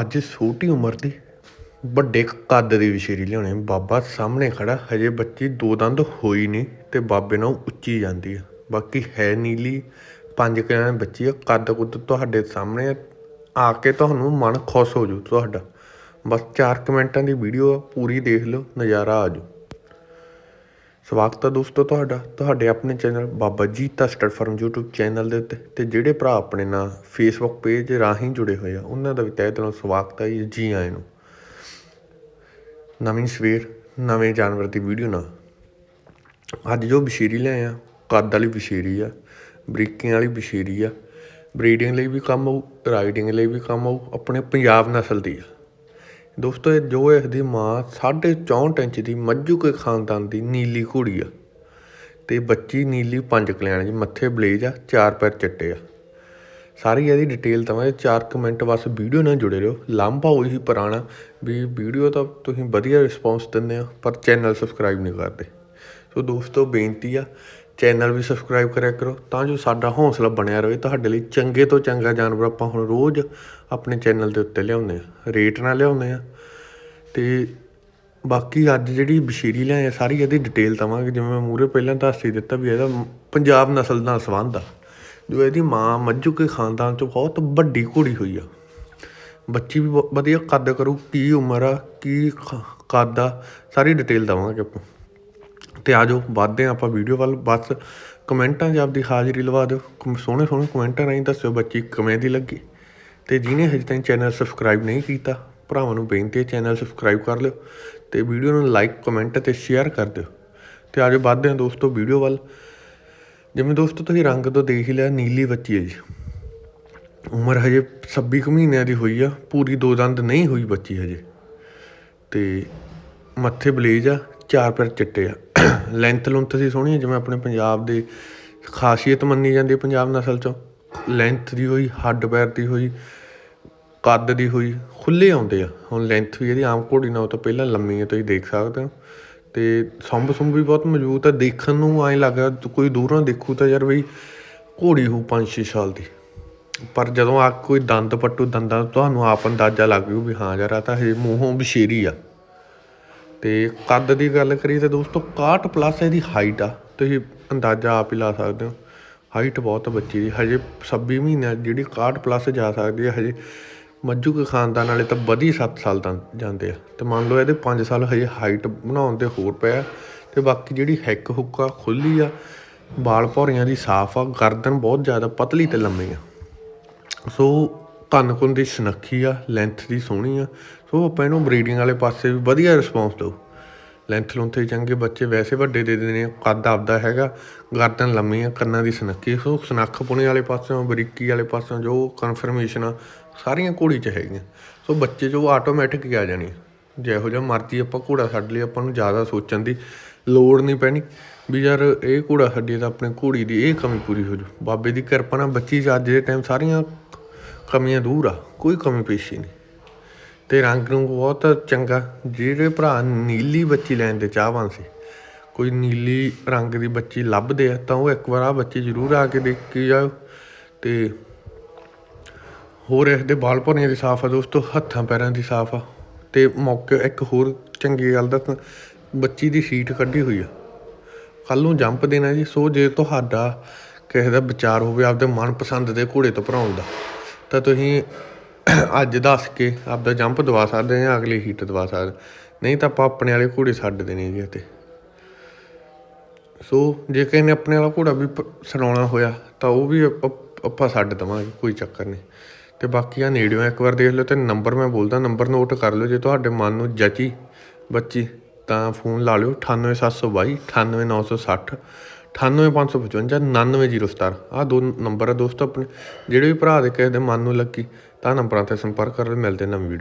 ਅੱਜ ਛੋਟੀ ਉਮਰ ਦੀ ਵੱਡੇ ਕੱਦ ਦੀ ਵਿਸ਼ੇਰੀ ਲਿਆਉਣੇ। ਬਾਬਾ ਸਾਹਮਣੇ ਖੜਾ, ਹਜੇ ਬੱਚੀ ਦੋ ਦੰਦ ਹੋਈ ਨਹੀਂ ਤੇ ਬਾਬੇ ਨਾਲ ਉੱਚੀ ਜਾਂਦੀ ਆ। ਬਾਕੀ ਹੈ ਨੀਲੀ, ਪੰਜ ਕਿਆਂ ਬੱਚੀ ਆ। ਕੱਦ ਕੁੱਦ ਤੁਹਾਡੇ ਸਾਹਮਣੇ ਆ। ਕੇ ਤੁਹਾਨੂੰ ਮਨ ਖੁਸ਼ ਹੋ ਜੂ ਤੁਹਾਡਾ। ਬਸ 4 ਮਿੰਟਾਂ ਦੀ ਵੀਡੀਓ ਆ, ਪੂਰੀ ਦੇਖ ਲਓ, ਨਜ਼ਾਰਾ ਆ ਜੂ। ਸਵਾਗਤ ਹੈ ਦੋਸਤੋ ਤੁਹਾਡਾ ਤੁਹਾਡੇ ਆਪਣੇ channel Baba Jeeta stud farm YouTube channel ਦੇ ਉੱਤੇ ਤੇ ਜਿਹੜੇ ਭਰਾ ਆਪਣੇ ਨਾਲ Facebook ਪੇਜ ਰਾਹੀਂ ਜੁੜੇ ਹੋਏ ਆ ਉਹਨਾਂ ਦਾ ਵੀ ਤਹਿ ਦਿਲੋਂ ਸਵਾਗਤ ਹੈ ਜੀ, ਜੀ ਆਇਆਂ ਨੂੰ। ਨਵੀਂ ਸਵੇਰ ਨਵੇਂ ਜਾਨਵਰ ਦੀ ਵੀਡੀਓ ਨਾਲ। ਅੱਜ ਜੋ ਬਸ਼ੀਰੀ ਲੈ ਆ ਕੱਦ ਵਾਲੀ ਬਸ਼ੀਰੀ ਆ ਬਰੀਕੀਆਂ ਵਾਲੀ ਬਸ਼ੀਰੀ ਆ ਬਰੀਡਿੰਗ ਲਈ ਵੀ ਕੰਮ ਆਊ ਰਾਈਡਿੰਗ ਲਈ ਵੀ ਕੰਮ ਆਊ ਆਪਣੇ ਪੰਜਾਬ ਨਸਲ ਦੀ ਆ। ਦੋਸਤੋ, ਇਹ ਜੋ ਇਸ ਦੀ ਮਾਂ 64 ਇੰਚ ਦੀ ਮੱਝੂ ਕੇ ਖਾਨਦਾਨ ਦੀ ਨੀਲੀ ਘੋੜੀ ਆ ਤੇ ਬੱਚੀ ਨੀਲੀ ਪੰਜ ਕਲਿਆਣ ਜੀ, ਮੱਥੇ ਬਲੇਜ ਆ, ਚਾਰ ਪੈਰ ਚਿੱਟੇ ਆ। ਸਾਰੀ ਇਹਦੀ ਡਿਟੇਲ ਤਵਾਂ ਚਾਰ ਕਮੈਂਟ ਬਸ ਵੀਡੀਓ ਨਾਲ ਜੁੜੇ ਰਹੋ। ਲਾਂਭਾ ਉਹੀ ਪੁਰਾਣਾ ਵੀ ਵੀਡੀਓ ਤਾਂ ਤੁਸੀਂ ਵਧੀਆ ਰਿਸਪੌਂਸ ਦਿੰਦੇ ਆ ਪਰ ਚੈਨਲ ਸਬਸਕ੍ਰਾਈਬ ਨਹੀਂ ਕਰਦੇ। ਸੋ ਦੋਸਤੋ, ਬੇਨਤੀ ਆ, ਚੈਨਲ ਵੀ ਸਬਸਕ੍ਰਾਈਬ ਕਰਿਆ ਕਰੋ ਤਾਂ ਜੋ ਸਾਡਾ ਹੌਸਲਾ ਬਣਿਆ ਰਹੇ। ਤੁਹਾਡੇ ਲਈ ਚੰਗੇ ਤੋਂ ਚੰਗਾ ਜਾਨਵਰ ਆਪਾਂ ਹੁਣ ਰੋਜ਼ ਆਪਣੇ ਚੈਨਲ ਦੇ ਉੱਤੇ ਲਿਆਉਂਦੇ ਆ ਰੇਟ ਨਾਲ ਲਿਆਉਂਦੇ ਆ ਤੇ ਬਾਕੀ ਅੱਜ ਜਿਹੜੀ ਬਸ਼ੀਰੀ ਲਿਆਏ ਆ, ਸਾਰੀ ਇਹਦੀ ਡਿਟੇਲ ਦਵਾਂਗੇ। ਜਿਵੇਂ ਮੈਂ ਮੂਰੇ ਪਹਿਲਾਂ ਦੱਸ ਹੀ ਦਿੱਤਾ ਵੀ ਇਹਦਾ ਪੰਜਾਬ ਨਸਲ ਨਾਲ ਸੰਬੰਧ ਆ। ਜੋ ਇਹਦੀ ਮਾਂ ਮੱਝੂ ਕੇ ਖਾਨਦਾਨ ਚੋਂ ਬਹੁਤ ਵੱਡੀ ਘੋੜੀ ਹੋਈ ਆ। ਬੱਚੀ ਵੀ ਬਹੁਤ ਵਧੀਆ ਕੱਦ ਕਰੂ, ਕੀ ਉਮਰ ਆ, ਕੀ ਖ- ਕੱਦ ਆ, ਸਾਰੀ ਡਿਟੇਲ ਦਵਾਂਗੇ ਆਪਾਂ। ਤੇ ਜਾਓ, ਵੱਧਦੇ ਹਾਂ ਆਪਾਂ ਵੀਡੀਓ ਵੱਲ। ਬਸ ਕਮੈਂਟਾਂ 'ਚ ਆਪਦੀ ਹਾਜ਼ਰੀ ਲਵਾ ਦਿਓ। ਕਮ- ਸੋਹਣੇ ਸੋਹਣੇ ਕਮੈਂਟਾਂ ਰਾਹੀਂ ਦੱਸਿਓ ਬੱਚੀ ਕਿਵੇਂ ਦੀ ਲੱਗੀ। ਤੇ ਜਿਹਨੇ ਹਜੇ ਤਾਈਂ ਚੈਨਲ ਸਬਸਕ੍ਰਾਈਬ ਨਹੀਂ ਕੀਤਾ, ਭਰਾਵਾਂ ਨੂੰ ਬੇਨਤੀ ਹੈ ਚੈਨਲ ਸਬਸਕ੍ਰਾਈਬ ਕਰ ਲਿਓ ਤੇ ਵੀਡੀਓ ਨੂੰ ਲਾਈਕ ਕਮੈਂਟ ਤੇ ਸ਼ੇਅਰ ਕਰ ਦਿਓ। ਤੇ ਜਾਓ, ਵੱਧਦੇ ਹਾਂ ਦੋਸਤੋ ਵੀਡੀਓ ਵੱਲ। ਜਿਵੇਂ ਦੋਸਤੋ ਤੁਸੀਂ ਰੰਗ ਤੋਂ ਦੇਖ ਹੀ ਲਿਆ, ਨੀਲੀ ਬੱਚੀ ਹੈ ਜੀ। ਉਮਰ ਹਜੇ 26 ਕੁ ਮਹੀਨਿਆਂ ਦੀ ਹੋਈ ਆ, ਪੂਰੀ ਦੋ ਦੰਦ ਨਹੀਂ ਹੋਈ ਬੱਚੀ ਹਜੇ। ਤੇ ਮੱਥੇ ਬਲੇਜ ਆ ਚਾਰ ਪੈਰ ਚਿੱਟੇ ਆ। ਲੈਂਥ ਲੁੰਥ ਦੀ ਸੋਹਣੀ ਜਿਵੇਂ ਆਪਣੇ ਪੰਜਾਬ ਦੇ ਖਾਸੀਅਤ ਮੰਨੀ ਜਾਂਦੀ ਹੈ ਪੰਜਾਬ ਨਸਲ ਚੋਂ। ਲੈਂਥ ਦੀ ਹੋਈ, ਹੱਡ ਪੈਰ ਦੀ ਹੋਈ, ਕੱਦ ਦੀ ਹੋਈ ਖੁੱਲੇ ਆਉਂਦੇ ਆ। ਹੁਣ ਲੈਂਥ ਵੀ ਇਹਦੀ ਆਮ ਘੋੜੀ ਨਾਲੋਂ ਤਾਂ ਪਹਿਲਾਂ ਲੰਮੀ ਹੈ ਤੁਸੀਂ ਦੇਖ ਸਕਦੇ ਹੋ। ਤੇ ਸੰਭ ਸੁੰਭ ਵੀ ਬਹੁਤ ਮਜ਼ਬੂਤ ਆ। ਦੇਖਣ ਨੂੰ ਐਂ ਲੱਗਦਾ ਕੋਈ ਦੂਰੋਂ ਦੇਖੂ ਤਾਂ ਯਾਰ ਬਈ ਘੋੜੀ ਹੋਊ 5-6 ਸਾਲ ਦੀ। ਪਰ ਜਦੋਂ ਆ ਕੋਈ ਦੰਦ ਪੱਟੂ ਦੰਦਾਂ, ਤੁਹਾਨੂੰ ਆਪ ਅੰਦਾਜ਼ਾ ਲੱਗ ਜੂ ਵੀ ਹਾਂ ਯਾਰ ਆ ਤਾਂ ਇਹ ਮੂੰਹੋਂ ਬਸ਼ੇਰੀ ਆ। ਤੇ ਕੱਦ ਦੀ ਗੱਲ ਕਰੀਏ ਤਾਂ ਦੋਸਤੋ 61 ਪਲੱਸ ਇਹਦੀ ਹਾਈਟ ਆ। ਤੁਸੀਂ ਅੰਦਾਜ਼ਾ ਆਪ ਹੀ ਲਾ ਸਕਦੇ ਹੋ। ਹਾਈਟ ਬਹੁਤ ਆ ਬੱਚੀ ਦੀ। ਹਜੇ 26 ਮਹੀਨਿਆਂ ਜਿਹੜੀ 61 ਪਲੱਸ ਜਾ ਸਕਦੀ ਹੈ ਹਜੇ ਮੱਝੂ ਕੇ ਖਾਨਦਾਨ ਵਾਲੇ ਤਾਂ ਵਧੀ 7 ਸਾਲ ਤਾਂ ਜਾਂਦੇ ਆ। ਤੇ ਮੰਨ ਲਓ ਇਹਦੇ 5 ਸਾਲ ਹਜੇ ਹਾਈਟ ਬਣਾਉਣ ਤੇ ਹੋਰ ਪਿਆ। ਤੇ ਬਾਕੀ ਜਿਹੜੀ ਹੈਕ ਹੁੱਕਾ ਖੁੱਲੀ ਆ, ਵਾਲ ਭੌਰੀਆਂ ਦੀ ਸਾਫ਼ ਆ, ਗਰਦਨ ਬਹੁਤ ਜ਼ਿਆਦਾ ਪਤਲੀ ਤੇ ਲੰਮੀ ਆ। ਸੋ ਕੰਨ ਕੁੰਨ ਦੀ ਸੁਨੱਖੀ ਆ ਲੈਂਥ ਦੀ ਸੋਹਣੀ ਆ। ਸੋ ਆਪਾਂ ਇਹਨੂੰ ਬਰੀਡਿੰਗ ਵਾਲੇ ਪਾਸੇ ਵੀ ਵਧੀਆ ਰਿਸਪੌਂਸ ਦਿਓ। ਲੈਂਥ ਲੁੰਥ ਵੀ ਚੰਗੇ ਬੱਚੇ ਵੈਸੇ ਵੱਡੇ ਦੇ ਦਿੰਦੇ ਨੇ ਕੱਦ ਆਪਦਾ ਹੈਗਾ, ਗਰਦਨ ਲੰਮੀ ਆ, ਕੰਨਾਂ ਦੀ ਸੁਨੱਖੀ ਸੋ ਸੁਨੱਖ ਪੁਣੇ ਵਾਲੇ ਪਾਸਿਓਂ, ਬਰੀਕੀ ਵਾਲੇ ਪਾਸਿਓਂ ਜੋ ਕਨਫਰਮੇਸ਼ਨ ਆ, ਸਾਰੀਆਂ ਘੋੜੀ 'ਚ ਹੈਗੀਆਂ। ਸੋ ਬੱਚੇ ਜੋ ਆਟੋਮੈਟਿਕ ਹੀ ਆ ਜਾਣੀ ਜਿਹੋ ਜਿਹਾ ਮਰਜ਼ੀ ਆਪਾਂ ਘੋੜਾ ਛੱਡ ਲਈ ਆਪਾਂ ਨੂੰ ਜ਼ਿਆਦਾ ਸੋਚਣ ਦੀ ਲੋੜ ਨਹੀਂ ਪੈਣੀ। ਵੀ ਯਾਰ ਇਹ ਘੋੜਾ ਛੱਡੀ ਤਾਂ ਆਪਣੇ ਘੋੜੀ ਦੀ ਇਹ ਕਮੀ ਪੂਰੀ ਹੋ ਜੂ। ਬਾਬੇ ਦੀ ਕਿਰਪਾ ਨਾਲ ਬੱਚੀ 'ਚ ਅੱਜ ਦੇ ਟਾਈਮ ਸਾਰੀਆਂ ਕਮੀਆਂ ਦੂਰ ਆ, ਕੋਈ ਕਮੀ ਪੇਸ਼ੀ ਨਹੀਂ। ਤੇ ਰੰਗ ਨੂੰ ਬਹੁਤ ਚੰਗਾ। ਜਿਹੜੇ ਭਰਾ ਨੀਲੀ ਬੱਚੀ ਲੈਣ ਦੇ ਚਾਹਵਾਨ ਸੀ, ਕੋਈ ਨੀਲੀ ਰੰਗ ਦੀ ਬੱਚੀ ਲੱਭਦੇ ਆ, ਤਾਂ ਉਹ ਇੱਕ ਵਾਰ ਆ ਬੱਚੀ ਜ਼ਰੂਰ ਆ ਕੇ ਦੇਖ ਕੇ ਜਾਓ। ਤੇ ਹੋਰ ਇਸ ਦੇ ਬਾਲ ਭਰਨੀਆਂ ਦੀ ਸਾਫ਼ ਆ, ਦੋਸਤੋ, ਹੱਥਾਂ ਪੈਰਾਂ ਦੀ ਸਾਫ਼ ਆ। ਤੇ ਮੌਕੇ ਇੱਕ ਹੋਰ ਚੰਗੀ ਗੱਲ ਦਾ ਬੱਚੀ ਦੀ ਸੀਟ ਕੱਢੀ ਹੋਈ ਆ। ਕੱਲ ਨੂੰ ਜੰਪ ਦੇਣਾ ਜੀ, ਸੋ ਜੇ ਤੁਹਾਡਾ ਕਿਸੇ ਦਾ ਵਿਚਾਰ ਹੋਵੇ, ਆਪਦੇ ਮਨਪਸੰਦ ਦੇ ਘੋੜੇ ਤੋਂ ਭਰਾਉਣ ਦਾ। ਤਾਂ ਤੁਸੀਂ ਅੱਜ ਦੱਸ ਕੇ ਆਪਦਾ ਜੰਪ ਦਵਾ ਸਕਦੇ ਜਾਂ ਅਗਲੀ ਹੀਟ ਦਵਾ ਸਕਦੇ। ਨਹੀਂ ਤਾਂ ਆਪਾਂ ਆਪਣੇ ਵਾਲੇ ਘੋੜੇ ਛੱਡ ਦੇਣੇ ਜੀ ਤੇ ਸੋ ਜੇ ਕਿਸੇ ਨੇ ਆਪਣੇ ਵਾਲਾ ਘੋੜਾ ਵੀ ਪ- ਛਡਾਉਣਾ ਹੋਇਆ, ਤਾਂ ਉਹ ਵੀ ਆਪਾਂ ਛੱਡ ਦੇਵਾਂਗੇ, ਕੋਈ ਚੱਕਰ ਨਹੀਂ। ਤੇ ਬਾਕੀ ਆ ਨੇੜਿਓਂ ਇੱਕ ਵਾਰ ਦੇਖ ਲਿਓ ਤੇ ਨੰਬਰ ਮੈਂ ਬੋਲਦਾ ਨੰਬਰ ਨੋਟ ਕਰ ਲਿਓ ਜੇ ਤੁਹਾਡੇ ਮਨ ਨੂੰ ਜਚੀ ਬੱਚੀ। ਤਾਂ ਫੋਨ ਲਾ ਲਿਓ 98722 98960 98555 99017 ਆਹ ਦੋ ਨੰਬਰ ਆ ਦੋਸਤੋ ਆਪਣੇ। ਜਿਹੜੇ ਵੀ ਭਰਾ ਦੇ ਕਿਸੇ ਦੇ ਮਨ ਨੂੰ ਲੱਗੀ ਤਾਂ ਨੰਬਰਾਂ ਤੇ ਸੰਪਰਕ ਕਰ ਲਿਓ, ਮਿਲਦੇ ਨਵੀਂ ਵੀਡੀਓ